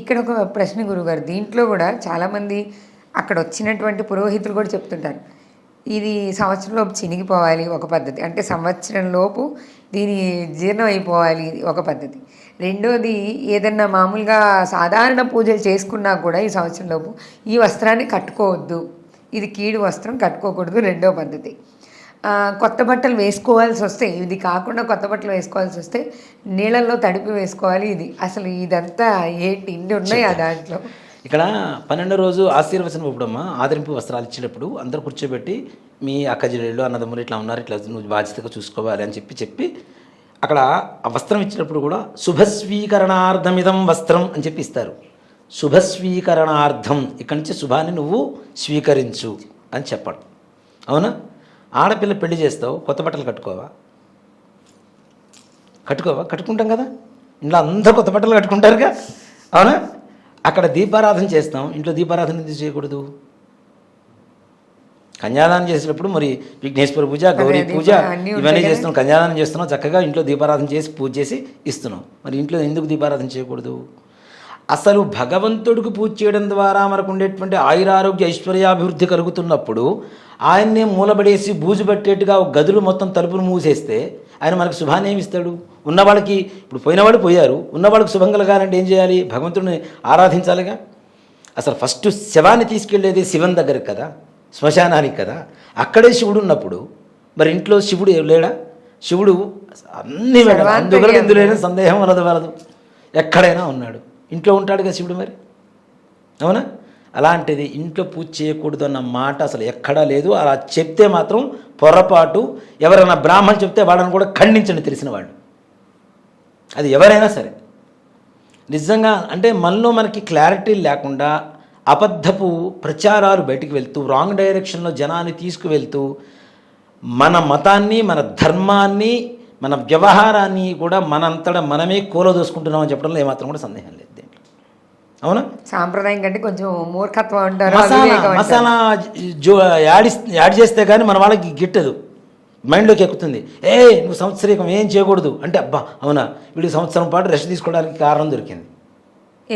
ఇక్కడ ఒక ప్రశ్న గురుగారు దీంట్లో కూడా చాలామంది అక్కడ వచ్చినటువంటి పురోహితులు కూడా చెప్తుంటారు. ఇది సంవత్సరంలోపు చినిగిపోవాలి ఒక పద్ధతి. అంటే సంవత్సరంలోపు దీని జీర్ణం అయిపోవాలి ఒక పద్ధతి. రెండోది ఏదన్నా మామూలుగా సాధారణ పూజలు చేసుకున్నా కూడా ఈ సంవత్సరంలోపు ఈ వస్త్రాన్ని కట్టుకోవద్దు. ఇది కీడు వస్త్రం కట్టుకోకూడదు రెండో పద్ధతి. కొత్త బట్టలు వేసుకోవాల్సి వస్తే ఇది కాకుండా కొత్త బట్టలు వేసుకోవాల్సి వస్తే నీళ్ళల్లో తడిపి వేసుకోవాలి ఇది. అసలు ఇదంతా ఏంటి? ఇన్ని ఉన్నాయి ఆ దాంట్లో? ఇక్కడ పన్నెండో రోజు ఆశీర్వచనం ఇవ్వడమ్మా ఆదరింపు వస్త్రాలు ఇచ్చేటప్పుడు అందరు కూర్చోబెట్టి మీ అక్క చెల్లెళ్ళు అన్నదమ్ములు ఇట్లా ఉన్నారు ఇట్లా నువ్వు బాధ్యతగా చూసుకోవాలి అని చెప్పి చెప్పి అక్కడ ఆ వస్త్రం ఇచ్చినప్పుడు కూడా శుభస్వీకరణార్థమిదం వస్త్రం అని చెప్పి ఇస్తారు. శుభస్వీకరణార్థం ఇక్కడి నుంచి శుభాన్ని నువ్వు స్వీకరించు అని చెప్పడం. అవునా? ఆడపిల్ల పెళ్ళి చేస్తావు కొత్త బట్టలు కట్టుకోవా? కట్టుకోవా? కట్టుకుంటాం కదా. ఇంట్లో అందరూ కొత్త బట్టలు కట్టుకుంటారుగా. అవునా? అక్కడ దీపారాధన చేస్తాం. ఇంట్లో దీపారాధన ఎందుకు చేయకూడదు? కన్యాదానం చేసేటప్పుడు మరి విఘ్నేశ్వర పూజ గౌరీ పూజ ఇవన్నీ. చేస్తున్నాం కన్యాదానం చేస్తున్నాం చక్కగా ఇంట్లో దీపారాధన చేసి పూజ చేసి ఇస్తున్నాం. మరి ఇంట్లో ఎందుకు దీపారాధన చేయకూడదు? అసలు భగవంతుడికి పూజ చేయడం ద్వారా మనకు ఉండేటువంటి ఆయురారోగ్య ఐశ్వర్యాభివృద్ధి కలుగుతున్నప్పుడు ఆయన్నే మూలబడేసి బూజు పట్టేట్టుగా గదులు మొత్తం తలుపులు మూసేస్తే ఆయన మనకు శుభాన్ని ఏమి ఇస్తాడు? ఉన్నవాళ్ళకి ఇప్పుడు పోయినవాళ్ళు పోయారు. ఉన్నవాళ్ళకి శుభం కలగాలంటే ఏం చేయాలి? భగవంతుడిని ఆరాధించాలిగా? అసలు ఫస్ట్ శవాన్ని తీసుకెళ్ళేది శివన్ దగ్గరికి కదా? శ్మశానానికి కదా? అక్కడే శివుడు ఉన్నప్పుడు మరి ఇంట్లో శివుడు లేడా? శివుడు అన్ని వేళ ఇందులో సందేహం వలదు వలదు. ఎక్కడైనా ఉన్నాడు. ఇంట్లో ఉంటాడు కదా శివుడు మరి? అవునా? అలాంటిది ఇంట్లో పూజ చేయకూడదు అన్న మాట అసలు ఎక్కడా లేదు. అలా చెప్తే మాత్రం పొరపాటు. ఎవరైనా బ్రాహ్మణ్ చెప్తే వాళ్ళని కూడా ఖండించండి తెలిసిన వాళ్ళు. అది ఎవరైనా సరే. నిజంగా అంటే మనలో మనకి క్లారిటీ లేకుండా అబద్ధపు ప్రచారాలు బయటికి వెళ్తూ రాంగ్ డైరెక్షన్లో జనాన్ని తీసుకువెళ్తూ మన మతాన్ని మన ధర్మాన్ని మన వ్యవహారాన్ని కూడా మనంతటా మనమే కూలదోసుకుంటున్నామని చెప్పడంలో ఏమాత్రం కూడా సందేహం లేదు దీంట్లో. అవునా? సాంప్రదాయం కంటే కొంచెం మూర్ఖత్వం అంటారు మసాలా జో యాడ్ యాడ్ చేస్తే కానీ మన వాళ్ళకి గిట్టదు. మైండ్లోకి ఎక్కుతుంది. ఏ నువ్వు సంవత్సరీకం ఏం చేయకూడదు. అంటే అబ్బా అవునా? వీడికి సంవత్సరం పాటు రెస్ట్ తీసుకోవడానికి కారణం దొరికింది.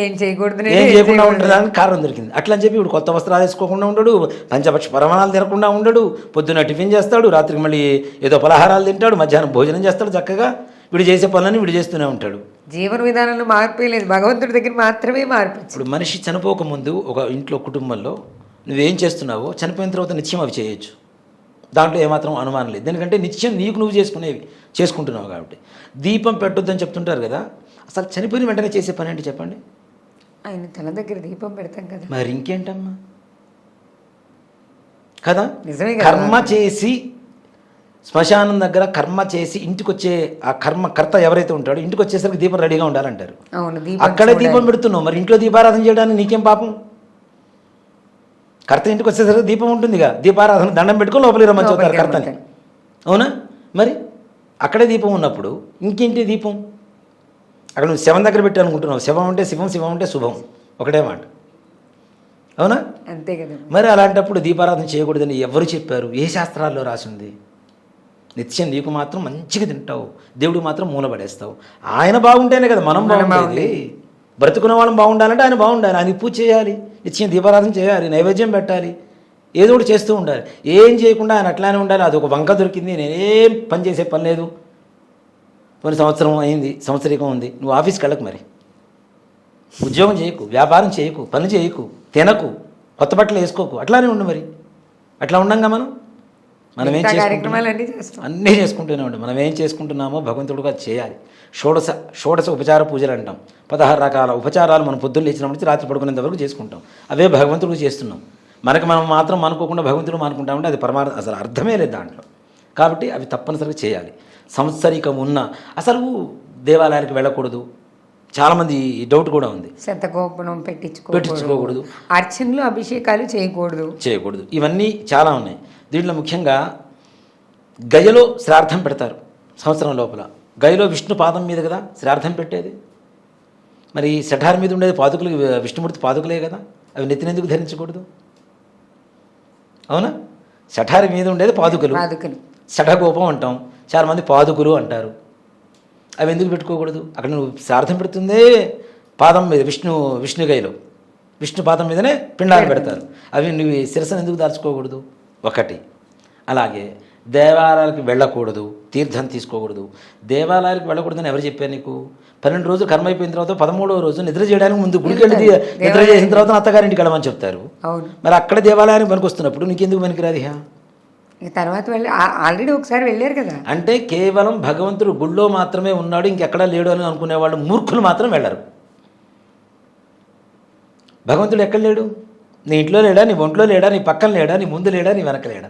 ఏం చేయకూడదు ఏం చేయకుండా ఉండడానికి కారణం దొరికింది. అట్లా అని చెప్పి ఇప్పుడు కొత్త వస్త్రాలు వేసుకోకుండా ఉండడు పంచపక్ష పరమాణాలు తినకుండా ఉండడు పొద్దున్న టిఫిన్ చేస్తాడు రాత్రికి మళ్ళీ ఏదో పలహారాలు తింటాడు మధ్యాహ్నం భోజనం చేస్తాడు చక్కగా వీడు చేసే పనులని వీడు చేస్తూనే ఉంటాడు. జీవన విధానంలో మార్పే లేదు భగవంతుడి దగ్గర మాత్రమే మార్పు. ఇప్పుడు మనిషి చనిపోకముందు ఒక ఇంట్లో కుటుంబంలో నువ్వేం చేస్తున్నావో చనిపోయిన తర్వాత నిత్యం అవి చేయొచ్చు. దాంట్లో ఏమాత్రం అనుమానం లేదు. ఎందుకంటే నిత్యం నీకు నువ్వు చేసుకునేవి చేసుకుంటున్నావు కాబట్టి. దీపం పెట్టొద్దని చెప్తుంటారు కదా అసలు చనిపోయిన వెంటనే చేసే పని ఏంటి చెప్పండి? ఆయన తల దగ్గర దీపం పెడతాం కదా. మరి ఇంకేంటమ్మా? కదా? నిజమే. కర్మ చేసి శ్మశానం దగ్గర కర్మ చేసి ఇంటికి వచ్చే ఆ కర్మ కర్త ఎవరైతే ఉంటాడో ఇంటికి వచ్చేసరికి దీపం రెడీగా ఉండాలంటారు. అవును అక్కడే. దీపం పెడుతున్నావు మరి ఇంట్లో దీపారాధన చేయడానికి నీకేం పాపం? కర్త ఇంటికి వచ్చేసరికి దీపం ఉంటుందిగా. దీపారాధన దండం పెట్టుకొని లోపలికి రమ్మని చెబుతారు లోపలికి కర్తని. అవునా? మరి అక్కడే దీపం ఉన్నప్పుడు ఇంకేంటి దీపం? అక్కడ నువ్వు శవం దగ్గర పెట్టి అనుకుంటున్నావు. శవం అంటే శివం శివం అంటే శుభం. ఒకటే మాట. అవునా? అంతే కదా. మరి అలాంటప్పుడు దీపారాధన చేయకూడదని ఎవరు చెప్పారు? ఏ శాస్త్రాల్లో రాసింది? నిత్యం నీకు మాత్రం మంచిగా తింటావు. దేవుడు మాత్రం మూలపడేస్తావు ఆయన బాగుంటేనే కదా మనం బాగుండేది. బ్రతుకున్న వాళ్ళం బాగుండాలంటే ఆయన బాగుండాలి. ఆయనకి పూజ చేయాలి. నిత్యం దీపారాధన చేయాలి. నైవేద్యం పెట్టాలి. ఏదో ఒకటి చేస్తూ ఉండాలి. ఏం చేయకుండా ఆయన అట్లానే ఉండాలి. అది ఒక వంక దొరికింది. నేనేం పని చేసే పని లేదు. కొన్ని సంవత్సరం అయింది సంవత్సరికం ఉంది. నువ్వు ఆఫీస్కి వెళ్ళకు మరి. ఉద్యోగం చేయకు వ్యాపారం చేయకు పని చేయకు తినకు కొత్త బట్టలు వేసుకోకు. అట్లానే ఉండు మరి. అట్లా ఉండంగా మనం? మనం ఏం చేసుకుంటున్నాం? అన్నీ చేసుకుంటూనే ఉండు. మనం ఏం చేసుకుంటున్నామో భగవంతుడిగా చేయాలి. షోడశ షోడశ ఉపచార పూజలు అంటాం. పదహారు రకాల ఉపచారాలు మనం పొద్దున్న లేచినప్పటి నుంచి రాత్రి పడుకునేంత వరకు చేసుకుంటాం. అవే భగవంతుడికి చేస్తున్నాం. మనకి మనం మాత్రం అనుకోకుండా భగవంతుడు మానుకుంటామంటే అది పరమార్థ అసలు అర్థమే లేదు దాంట్లో. కాబట్టి అవి తప్పనిసరిగా చేయాలి. సంవత్సరికం ఉన్న అసలు దేవాలయానికి వెళ్ళకూడదు. చాలామంది డౌట్ కూడా ఉంది. శతకోపనం పెట్టించుకోకూడదు. పెట్టించుకోకూడదు. అర్చనలు అభిషేకాలు చేయకూడదు. చేయకూడదు. ఇవన్నీ చాలా ఉన్నాయి. దీంట్లో ముఖ్యంగా గయలో శ్రార్థం పెడతారు సంవత్సరం లోపల. గయలో విష్ణు పాదం మీద కదా శ్రార్థం పెట్టేది? మరి శఠార్ మీద ఉండేది పాదుకులు విష్ణుమూర్తి పాదుకులే కదా? అవి నెత్తినెందుకు ధరించకూడదు? అవునా? శఠారి మీద ఉండేది పాదుకలు. పాదుకలు. శఠగోపం అంటాం. చాలా మంది పాదుకులు అంటారు. అవి ఎందుకు పెట్టుకోకూడదు? అక్కడ నువ్వు శ్రార్థం పెడుతుందే పాదం మీద విష్ణు విష్ణుగైలో విష్ణు పాదం మీదనే పిండాలు పెడతారు. అవి నువ్వు శిరసను ఎందుకు దాచుకోకూడదు? ఒకటి. అలాగే దేవాలయాలకు వెళ్ళకూడదు తీర్థం తీసుకోకూడదు. దేవాలయాలకు వెళ్ళకూడదని ఎవరు చెప్పారు నీకు? పన్నెండు రోజులు కర్మ అయిపోయిన తర్వాత పదమూడవ రోజు నిద్ర చేయడానికి ముందు గుడికి వెళ్ళి నిద్ర చేసిన తర్వాత అత్తగారింటికి వెళ్ళమని చెప్తారు. మరి అక్కడ దేవాలయానికి పనికి వస్తున్నప్పుడు నీకెందుకు పనికిరాదు ఇహ? ఇక తర్వాత వెళ్ళి ఆల్రెడీ ఒకసారి వెళ్ళారు కదా. అంటే కేవలం భగవంతుడు గుళ్ళో మాత్రమే ఉన్నాడు ఇంకెక్కడా లేడు అని అనుకునేవాళ్ళు మూర్ఖులు మాత్రం వెళ్ళరు. భగవంతుడు ఎక్కడ లేడు? నీ ఇంట్లో లేడా? నీ ఒంట్లో లేడా? నీ పక్కన లేడా? నీ ముందు లేడా? నీ వెనక లేడా?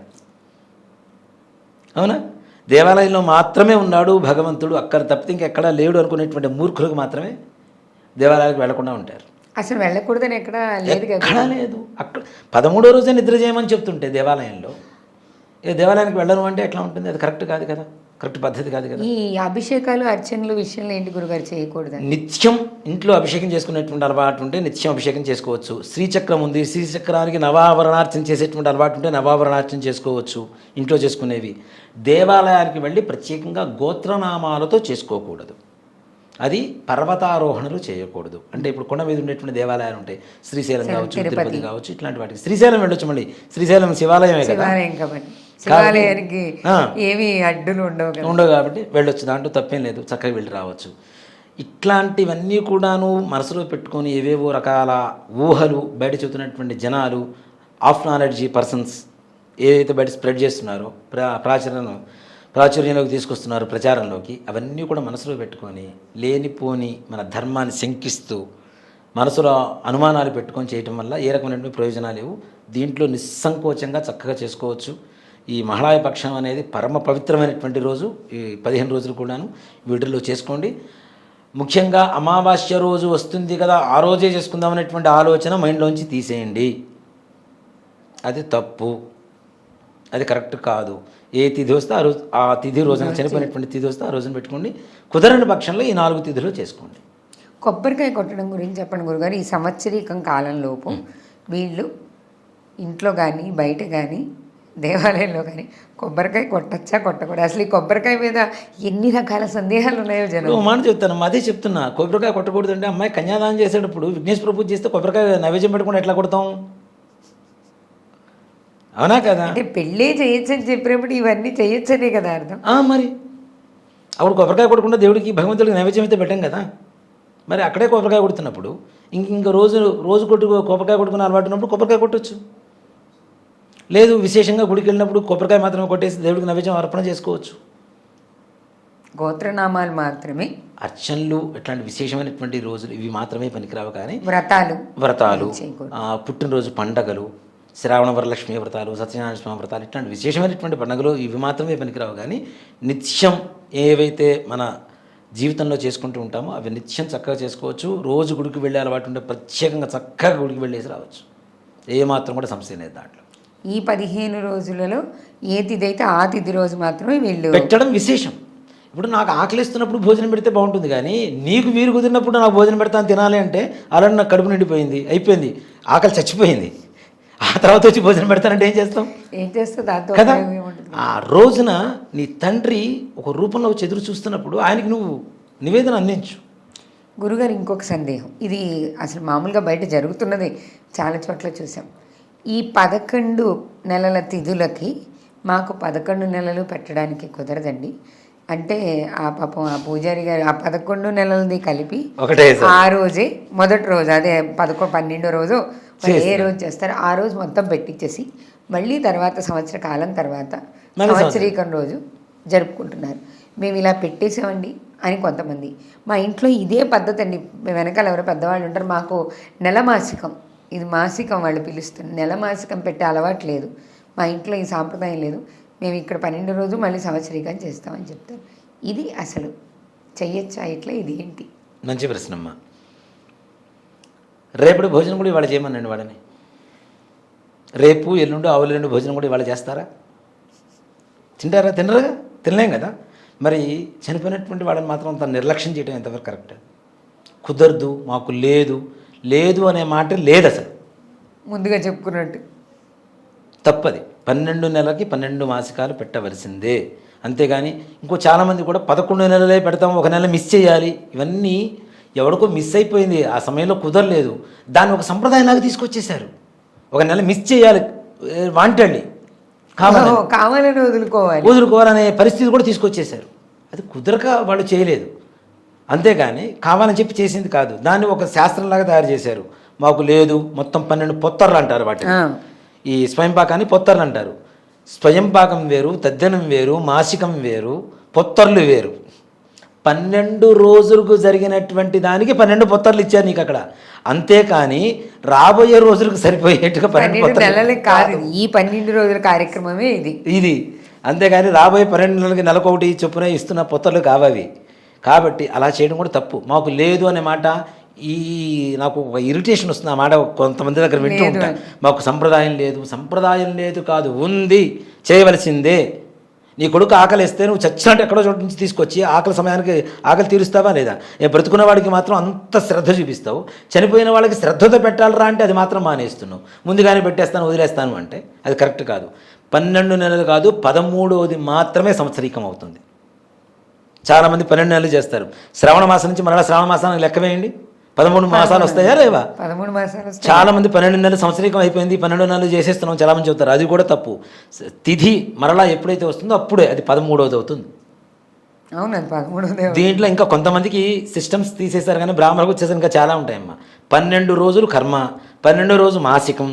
అవునా? దేవాలయంలో మాత్రమే ఉన్నాడు భగవంతుడు అక్కడ తప్పితే ఇంకెక్కడా లేడు అనుకునేటువంటి మూర్ఖులకు మాత్రమే దేవాలయాలకు వెళ్ళకుండా ఉంటారు. అసలు వెళ్ళకూడదని ఎక్కడ లేదు ఎక్కడా లేదు. అక్కడ పదమూడో రోజే నిద్ర చేయమని చెప్తుంటే దేవాలయంలో ఏ దేవాలయానికి వెళ్ళను అంటే ఎట్లా ఉంటుంది? అది కరెక్ట్ కాదు కదా? కరెక్ట్ పద్ధతి కాదు కదా? ఈ అభిషేకాలు అర్చనలు విషయంలో ఏంటి గురుగారు చేయకూడదని నిత్యం ఇంట్లో అభిషేకం చేసుకునేటువంటి అలవాటు ఉంటే నిత్యం అభిషేకం చేసుకోవచ్చు. శ్రీచక్రం ఉంది. శ్రీచక్రానికి నవాభరణార్చన చేసేటువంటి అలవాటు ఉంటే నవాభరణార్చన చేసుకోవచ్చు. ఇంట్లో చేసుకునేవి. దేవాలయానికి వెళ్ళి ప్రత్యేకంగా గోత్రనామాలతో చేసుకోకూడదు. అది పర్వతారోహణలు చేయకూడదు. అంటే ఇప్పుడు కొండ మీద ఉండేటువంటి దేవాలయాలు ఉంటాయి. శ్రీశైలం కావచ్చు తిరుపతి. కావచ్చు ఇట్లాంటి వాటికి. శ్రీశైలం వెళ్ళొచ్చు మళ్ళీ. శ్రీశైలం శివాలయమే కదా? శివాలయానికి. ఏమి అడ్డులు ఉండవు ఉండవు కాబట్టి వెళ్ళొచ్చు. దాంట్లో తప్పేం లేదు. చక్కగా వెళ్ళి రావచ్చు. ఇట్లాంటివన్నీ కూడాను మనసులో పెట్టుకొని ఏవేవో రకాల ఊహలు బయట చెబుతున్నటువంటి జనాలు ఆఫ్ నాలెడ్జీ పర్సన్స్ ఏదైతే బయట స్ప్రెడ్ చేస్తున్నారో ప్రా ప్రాచుర్యం ప్రాచుర్యంలోకి తీసుకొస్తున్నారు ప్రచారంలోకి అవన్నీ కూడా మనసులో పెట్టుకొని లేనిపోని మన ధర్మాన్ని శంకిస్తూ మనసులో అనుమానాలు పెట్టుకొని చేయటం వల్ల ఏ రకమైనటువంటి ప్రయోజనాలు లేవు. దీంట్లో నిస్సంకోచంగా చక్కగా చేసుకోవచ్చు. ఈ మహాళాయ పక్షం అనేది పరమ పవిత్రమైనటువంటి రోజు. ఈ పదిహేను రోజులు కూడాను వీటిల్లో చేసుకోండి. ముఖ్యంగా అమావాస్య రోజు వస్తుంది కదా ఆ రోజే చేసుకుందాం అనేటువంటి ఆలోచన మైండ్లోంచి తీసేయండి. అది తప్పు. అది కరెక్ట్ కాదు. ఏ తిథి వస్తే ఆ రోజు ఆ తిథి రోజున చనిపోయినటువంటి తిథి వస్తే ఆ రోజున పెట్టుకోండి. కుదరని పక్షంలో ఈ నాలుగు తిథులు చేసుకోండి. కొబ్బరికాయ కొట్టడం గురించి చెప్పండి గురుగారు. ఈ సంవత్సరీకం కాలంలోపు వీళ్ళు ఇంట్లో కానీ బయట కానీ దేవాలయంలో కానీ కొబ్బరికాయ కొట్టచ్చా కొట్టకూడదు? అసలు ఈ కొబ్బరికాయ మీద ఎన్ని రకాల సందేహాలు ఉన్నాయో జనం. మాట చెప్తాను అదే చెప్తున్నా. కొబ్బరికాయ కొట్టకూడదు అంటే అమ్మాయి కన్యాదానం చేసేటప్పుడు విఘ్నేశ్వర పూజ చేస్తే కొబ్బరికాయ నైవేద్యం పెట్టుకుని ఎట్లా కొడతాం? అవునా కదా? అంటే పెళ్ళే చేయొచ్చు అని చెప్పినప్పుడు ఇవన్నీ చేయొచ్చనే కదా అర్థం. మరి. అప్పుడు కొబ్బరికాయ కొట్టకుండా దేవుడికి భగవంతుడికి నైవేద్యం అయితే పెట్టాం కదా? మరి అక్కడే కొబ్బరికాయ కొడుతున్నప్పుడు ఇంక ఇంక రోజు రోజు కొట్టు కొబ్బరికాయ కొట్టుకుని అలవాటు ఉన్నప్పుడు కొబ్బరికాయ కొట్టొచ్చు. లేదు విశేషంగా గుడికి వెళ్ళినప్పుడు కొబ్బరికాయ మాత్రమే కొట్టేసి దేవుడికి నైవేద్యం అర్పణ చేసుకోవచ్చు. గోత్రనామాలు మాత్రమే? అర్చనలు ఇట్లాంటి విశేషమైనటువంటి రోజులు ఇవి మాత్రమే పనికిరావు కానీ వ్రతాలు. వ్రతాలు పుట్టినరోజు పండగలు శ్రావణ వరలక్ష్మి వ్రతాలు సత్యనారాయణ స్వామి వ్రతాలు ఇట్లాంటి విశేషమైనటువంటి పండుగలు ఇవి మాత్రమే పనికిరావు కానీ నిత్యం ఏవైతే మన జీవితంలో చేసుకుంటూ ఉంటామో అవి నిత్యం చక్కగా చేసుకోవచ్చు. రోజు గుడికి వెళ్ళే అలవాటు ఉంటే ప్రత్యేకంగా చక్కగా గుడికి వెళ్ళేసి రావచ్చు. ఏ మాత్రం కూడా సమస్య లేదు దాంట్లో. ఈ పదిహేను రోజులలో ఏ తిథి అయితే ఆ తిథి రోజు మాత్రమే వీళ్ళు పెట్టడం విశేషం. ఇప్పుడు నాకు ఆకలిస్తున్నప్పుడు భోజనం పెడితే బాగుంటుంది కానీ నీకు వీలు కుదిరినప్పుడు నాకు భోజనం పెడతాను తినాలి అంటే అలాంటి నాకు కడుపు నిండిపోయింది అయిపోయింది ఆకలి చచ్చిపోయింది. ఆ తర్వాత వచ్చి భోజనం పెడతానంటే ఏం చేస్తాం? ఏం చేస్తే దాంతో కదా? ఆ రోజున నీ తండ్రి ఒక రూపంలో వచ్చి ఎదురు చూస్తున్నప్పుడు ఆయనకి నువ్వు నివేదన అందించు. గురుగారు ఇంకొక సందేహం. ఇది అసలు మామూలుగా బయట జరుగుతున్నది. చాలా చోట్ల చూసాం. ఈ పదకొండు నెలల తిథులకి మాకు పదకొండు నెలలు పెట్టడానికి కుదరదండి. అంటే ఆ పాపం ఆ పూజారి గారు ఆ పదకొండు నెలలది కలిపి ఆ రోజే మొదటి రోజు అదే పదకొ పన్నెండో రోజు ఏ రోజు చేస్తారో? ఆ రోజు మొత్తం పెట్టించేసి మళ్ళీ తర్వాత సంవత్సర కాలం తర్వాత సంవత్సరీకం రోజు జరుపుకుంటున్నారు. మేము ఇలా పెట్టేసామండి అని కొంతమంది. మా ఇంట్లో ఇదే పద్ధతి అండి. వెనకాల ఎవరో పెద్దవాళ్ళు ఉంటారు. మాకు నెల మాసికం ఇది మాసికం వాళ్ళు పిలుస్తుంది నెల మాసికం పెట్టే అలవాటు లేదు. మా ఇంట్లో ఈ సాంప్రదాయం లేదు. మేము ఇక్కడ పన్నెండు రోజు మళ్ళీ సంవత్సరీకం చేస్తామని చెప్తారు. ఇది అసలు చెయ్యొచ్చా? ఇట్లా ఇది ఏంటి? మంచి ప్రశ్నమ్మ. రేపటి భోజనం కూడా ఇవాళ చేయమనండి వాడని రేపు ఎల్లుండి ఆవులెల్లుండి భోజనం కూడా ఇవాళ చేస్తారా? తింటారా? తినరుగా తినలేం కదా? మరి చనిపోయినటువంటి వాళ్ళని మాత్రం తను నిర్లక్ష్యం చేయడం ఎంతవరకు కరెక్ట్? కుదరదు మాకు లేదు లేదు అనే మాట లేదు అసలు ముందుగా చెప్పుకున్నట్టు. తప్పది. పన్నెండు నెలలకి పన్నెండు మాసికాలు పెట్టవలసిందే. అంతేగాని ఇంకో చాలామంది కూడా పదకొండు నెలలే పెడతాం ఒక నెల మిస్ చేయాలి. ఇవన్నీ ఎవరికో మిస్ అయిపోయింది. ఆ సమయంలో కుదరలేదు. దాన్ని ఒక సంప్రదాయంలాగా తీసుకొచ్చేసారు ఒక నెల మిస్ చేయాలి. వాంటండి కావాలని వదులుకోవాలి. వదులుకోవాలనే పరిస్థితి కూడా తీసుకొచ్చేసారు అది కుదరక వాళ్ళు చేయలేదు. అంతేగాని కావాలని చెప్పి చేసింది కాదు. దాన్ని ఒక శాస్త్రంలాగా తయారు చేశారు. మాకు లేదు మొత్తం పన్నెండు పొత్తర్లు అంటారు వాటిని. ఆ. ఈ స్వయంపాకాన్ని పొత్తర్లు అంటారు. స్వయంపాకం వేరు తద్దనం వేరు మాసికం వేరు పొత్తర్లు వేరు. పన్నెండు రోజులకు జరిగినటువంటి దానికి పన్నెండు పొత్తర్లు ఇచ్చారు నీకు అక్కడ. అంతేకాని రాబోయే రోజులకు సరిపోయేట్టుగా పన్నెండు పొత్తర్లు. నెలలకి కాదు. ఈ పన్నెండు రోజుల కార్యక్రమమే ఇది. ఇది. అంతేగాని రాబోయే పన్నెండు నెలలకి నెలకొకటి చొప్పున ఇస్తున్న పొత్తలు కావవి. కాబట్టి అలా చేయడం కూడా తప్పు. మాకు లేదు అనే మాట ఈ నాకు ఒక ఇరిటేషన్ వస్తుంది ఆ మాట కొంతమంది దగ్గర వింటూ ఉంటాను మాకు సంప్రదాయం లేదు. సంప్రదాయం లేదు కాదు ఉంది. చేయవలసిందే. నీ కొడుకు ఆకలి ఇస్తే నువ్వు చచ్చినట్టు ఎక్కడో చోటు నుంచి తీసుకొచ్చి ఆకలి సమయానికి ఆకలి తీరుస్తావా లేదా? బ్రతుకున్న వాడికి మాత్రం అంత శ్రద్ధ చూపిస్తావు. చనిపోయిన వాళ్ళకి శ్రద్ధతో పెట్టాలరా అంటే అది మాత్రం మానేస్తున్నావు. ముందుగానే పెట్టేస్తాను వదిలేస్తాను అంటే అది కరెక్ట్ కాదు. పన్నెండు నెలలు కాదు పదమూడవది మాత్రమే సంవత్సరీకం అవుతుంది. చాలామంది పన్నెండు నెలలు చేస్తారు. శ్రావణ మాసం నుంచి మరలా శ్రావణ మాసానికి లెక్క వేయండి. పదమూడు మాసాలు వస్తాయా లేవా? పదమూడు మాసాలు. చాలా మంది పన్నెండు నెలలు సంవత్సరీకం అయిపోయింది పన్నెండు నెలలు చేసేస్తున్నాం చాలా మంది చెబుతారు. అది కూడా తప్పు. తిథి మరలా ఎప్పుడైతే వస్తుందో అప్పుడే అది పదమూడవది అవుతుంది. అవును అది పదమూడవదే దీంట్లో ఇంకా కొంతమందికి సిస్టమ్స్ తీసేశారు కానీ బ్రాహ్మణులకు వచ్చేసి ఇంకా చాలా ఉంటాయమ్మా. పన్నెండు రోజులు కర్మ పన్నెండు రోజు మాసికం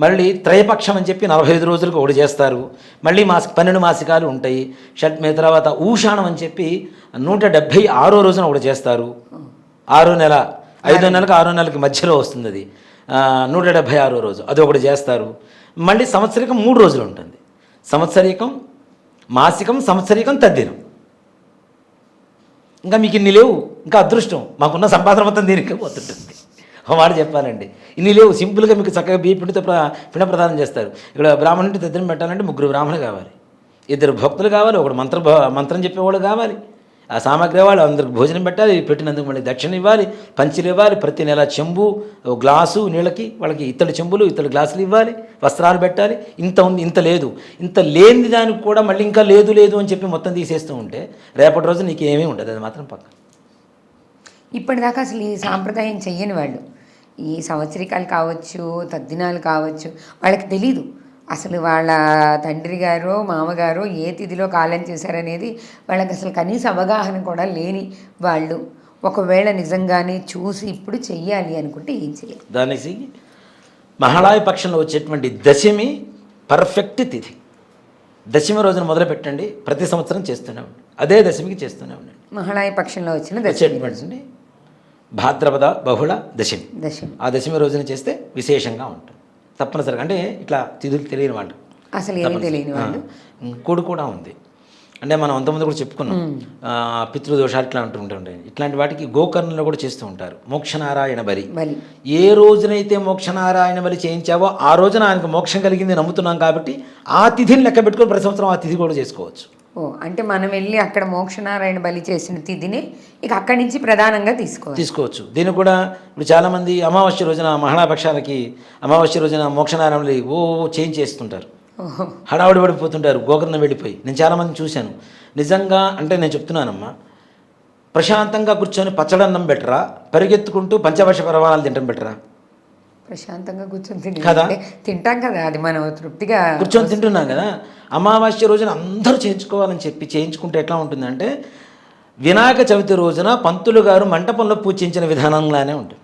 మళ్ళీ త్రయపక్షం అని చెప్పి నలభై ఐదు రోజులకు ఒకటి చేస్తారు. మళ్ళీ మాసి పన్నెండు మాసికాలు ఉంటాయి. షట్ మీద తర్వాత ఊషాణం అని చెప్పి నూట డెబ్భై ఆరో రోజున ఒకటి చేస్తారు. ఆరో నెల ఐదో నెలకు ఆరో నెలకి మధ్యలో వస్తుంది అది నూట డెబ్భై ఆరో రోజు. అది ఒకటి చేస్తారు. మళ్ళీ సంవత్సరికం మూడు రోజులు ఉంటుంది. సంవత్సరికం మాసికం సంవత్సరికం తద్దినం. ఇంకా మీకు ఇన్ని లేవు. ఇంకా అదృష్టం. మాకున్న సంపాదన మొత్తం దీనికి పోతుంటుంది. ఒక మాట చెప్పాలండి. ఇన్ని లేవు సింపుల్గా మీకు చక్కగా బియ్య పిండితో ప్ర పిండ ప్రదానం చేస్తారు. ఇక్కడ బ్రాహ్మణుడి దద్దరం పెట్టాలంటే ముగ్గురు బ్రాహ్మణులు కావాలి. ఇద్దరు భక్తులు కావాలి ఒకడు మంత్ర మంత్రం చెప్పేవాడు కావాలి. ఆ సామాగ్రి వాళ్ళు అందరికి భోజనం పెట్టాలి పెట్టినందుకు మళ్ళీ దక్షిణ ఇవ్వాలి పంచులు ఇవ్వాలి ప్రతి నెల చెంబు గ్లాసు నీళ్ళకి వాళ్ళకి ఇత్తడి చెంబులు ఇత్తడి గ్లాసులు ఇవ్వాలి వస్త్రాలు పెట్టాలి. ఇంత ఉంది ఇంత లేదు. ఇంత లేని దానికి కూడా మళ్ళీ ఇంకా లేదు లేదు అని చెప్పి మొత్తం తీసేస్తూ ఉంటే రేపటి రోజు నీకు ఏమీ ఉండదు అది మాత్రం పక్క. ఇప్పటిదాకా అసలు ఈ సాంప్రదాయం చెయ్యని వాళ్ళు. ఈ సంవత్సరికాలు కావచ్చు తద్దినాలు కావచ్చు వాళ్ళకి తెలీదు. అసలు వాళ్ళ తండ్రి గారో మామగారో ఏ తిథిలో కాలం చేశారనేది వాళ్ళకి అసలు కనీస అవగాహన కూడా లేని వాళ్ళు. ఒకవేళ నిజంగానే చూసి ఇప్పుడు చెయ్యాలి అనుకుంటే ఏం చేయాలి దానికి మహాళాయ పక్షంలో వచ్చేటువంటి దశమి పర్ఫెక్ట్ తిథి. దశమి రోజున మొదలు పెట్టండి ప్రతి సంవత్సరం చేస్తూనే ఉండండి. అదే దశమికి చేస్తూనే ఉండండి. మహాళాయ పక్షంలో వచ్చిన వచ్చేటువంటి భాద్రపద బహుళ దశమి. దశమి. ఆ దశమి రోజున చేస్తే విశేషంగా ఉంటుంది. తప్పనిసరిగా. అంటే ఇట్లా తిథులు తెలియని వాళ్ళు. అసలు ఏమీ తెలియని వాళ్ళు. ఇంకోటి కూడా ఉంది. అంటే మనం అంతమంది కూడా చెప్పుకున్నాం. పితృదోషాలు ఇట్లా ఉంటాయి. ఇట్లాంటి వాటికి గోకర్ణంలో కూడా చేస్తూ ఉంటారు. మోక్షనారాయణ బలి. ఏ రోజునైతే మోక్షనారాయణ బలి చేయించావో ఆ రోజున ఆయనకు మోక్షం కలిగింది నమ్ముతున్నాం కాబట్టి ఆ తిథిని లెక్క పెట్టుకొని ప్రతి సంవత్సరం ఆ తిథి కూడా చేసుకోవచ్చు. ఓ అంటే మనం వెళ్ళి అక్కడ మోక్షనారాయణ బలి చేసిన తిథిని ఇక అక్కడి నుంచి ప్రధానంగా తీసుకోవాలి. తీసుకోవచ్చు. దీనికి కూడా ఇప్పుడు చాలామంది అమావాస్య రోజున మహాళాపక్షాలకి అమావాస్య రోజున మోక్షనారాయణలు ఓ చేంజ్ చేస్తుంటారు. హడావుడి పడిపోతుంటారు గోకర్ణ వెళ్ళిపోయి. నేను చాలామంది చూశాను. నిజంగా అంటే నేను చెప్తున్నానమ్మా ప్రశాంతంగా కూర్చొని పచ్చడన్నం బెటరా? పరిగెత్తుకుంటూ పంచవర్ష పర్వాణాలు తినడం బెటరా? ప్రశాంతంగా కూర్చొని? అంటే తింటాం కదా అది మనం తృప్తిగా కూర్చొని తింటున్నాం కదా. అమావాస్య రోజున అందరూ చేయించుకోవాలని చెప్పి చేయించుకుంటే ఎట్లా ఉంటుందంటే వినాయక చవితి రోజున పంతులు గారు మంటపంలో పూజించిన విధానంలానే ఉంటుంది.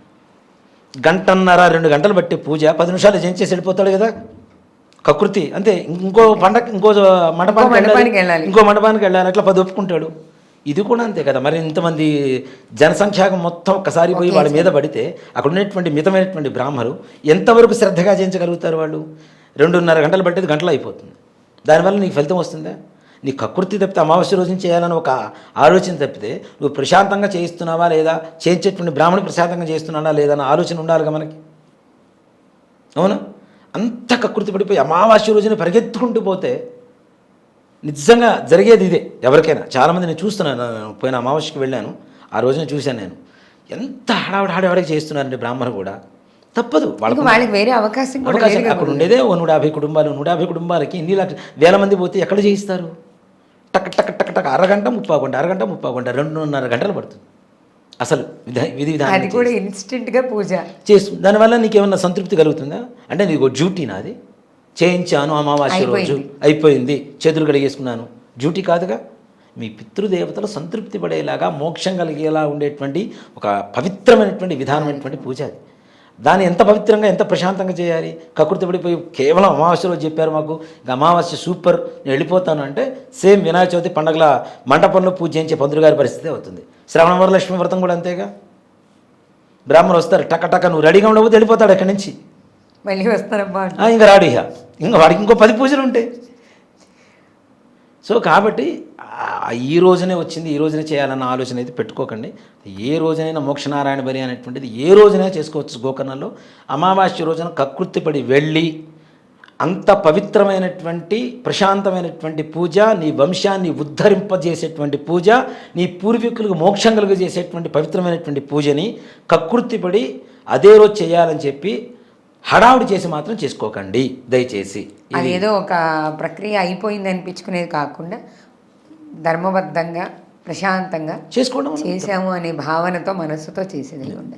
గంటన్నర రెండు గంటలు బట్టి పూజ పది నిమిషాలు చేయించేసి వెళ్ళిపోతాడు కదా. కకృతి అంతే ఇంకో పండగ ఇంకో మండపానికి వెళ్ళాలి. ఇంకో మండపానికి వెళ్ళాలి అట్లా పది ఒప్పుకుంటాడు. ఇది కూడా అంతే కదా. మరి ఇంతమంది జనసంఖ్యాగం మొత్తం ఒక్కసారి పోయి వాళ్ళ మీద పడితే అక్కడ ఉన్నటువంటి మితమైనటువంటి బ్రాహ్మలు ఎంతవరకు శ్రద్ధగా చేయించగలుగుతారు వాళ్ళు? రెండున్నర గంటలు పట్టేది గంటలు అయిపోతుంది. దానివల్ల నీకు ఫలితం వస్తుందా? నీ కకృతి తప్పితే అమావాస్య రోజున చేయాలని ఒక ఆలోచన తప్పితే నువ్వు ప్రశాంతంగా చేయిస్తున్నావా లేదా? చేయించేటువంటి బ్రాహ్మణుడు ప్రశాంతంగా చేస్తున్నాడా లేదా అన్న ఆలోచన ఉండాలిగా మనకి. అవునా? అంత కకృతి పడిపోయి అమావాస్య రోజున పరిగెత్తుకుంటూ పోతే నిజంగా జరిగేది ఇదే ఎవరికైనా. చాలామంది నేను చూస్తున్నాను నేను పోయిన అమావాస్యకి వెళ్ళాను ఆ రోజున చూశాను నేను. ఎంత హడావిడి హడావిడిగా చేస్తున్నారండి బ్రాహ్మణు కూడా? తప్పదు. వాళ్ళకు వాళ్ళకి వేరే అవకాశం అవకాశం అక్కడ ఉండేదే ఓ నూట యాభై కుటుంబాలు నూట యాభై కుటుంబాలకి ఇన్ని లక్ష వేల మంది పోతే ఎక్కడ చేయిస్తారు? టక్ టక్ టక్ టక్ అరగంట ముప్పా గంట అరగంట ముప్పా గంట రెండున్నర గంటలు పడుతుంది. అసలు విధ విధి విధానం అది కూడా ఇన్స్టెంట్గా పూజ. చేసు దానివల్ల నీకేమన్నా సంతృప్తి కలుగుతుందా? అంటే నీకు డ్యూటీ నాది. చేయించాను అమావాస్య రోజు. అయిపోయింది. చేతులు కడిగేసుకున్నాను. డ్యూటీ కాదుగా. మీ పితృదేవతలు సంతృప్తి పడేలాగా మోక్షం కలిగేలా ఉండేటువంటి ఒక పవిత్రమైనటువంటి విధానమైనటువంటి పూజ అది. దాన్ని ఎంత పవిత్రంగా ఎంత ప్రశాంతంగా చేయాలి? కకృతి పడిపోయి కేవలం అమావాస్య రోజు చెప్పారు మాకు. ఇంకా అమావాస్య సూపర్. నేను వెళ్ళిపోతాను అంటే సేమ్ వినాయక చవితి పండగల మంటపంలో పూజ చేయించే పంతులు గారి పరిస్థితి అవుతుంది. శ్రవణ వరలక్ష్మి వ్రతం కూడా అంతేగా? బ్రాహ్మణులు వస్తారు టక టక నువ్వు రెడీగా ఉండకపోతే వెళ్ళిపోతాడు అక్కడి నుంచి? మళ్ళీ వస్తారమ్మా ఇంకా రాడు ఇక ఇంకా వాడికి ఇంకో పది పూజలు ఉంటాయి. సో కాబట్టి ఈ రోజునే వచ్చింది ఈ రోజునే చేయాలన్న ఆలోచన అయితే పెట్టుకోకండి. ఏ రోజునైనా మోక్షనారాయణ బలి అనేటువంటిది ఏ రోజునైనా చేసుకోవచ్చు. గోకర్ణంలో అమావాస్య రోజున కకృతిపడి వెళ్ళి అంత పవిత్రమైనటువంటి ప్రశాంతమైనటువంటి పూజ నీ వంశాన్ని ఉద్ధరింపజేసేటువంటి పూజ నీ పూర్వీకులకు మోక్షం కలుగజేసేటువంటి పవిత్రమైనటువంటి పూజని కకృతిపడి అదే రోజు చేయాలని చెప్పి హడావుడి చేసి మాత్రం చేసుకోకండి దయచేసి. అదేదో ఒక ప్రక్రియ అయిపోయింది అనిపించుకునేది కాకుండా ధర్మబద్ధంగా ప్రశాంతంగా చేసుకోవడం చేశాము అనే భావనతో మనస్సుతో చేసేది ఉండాలి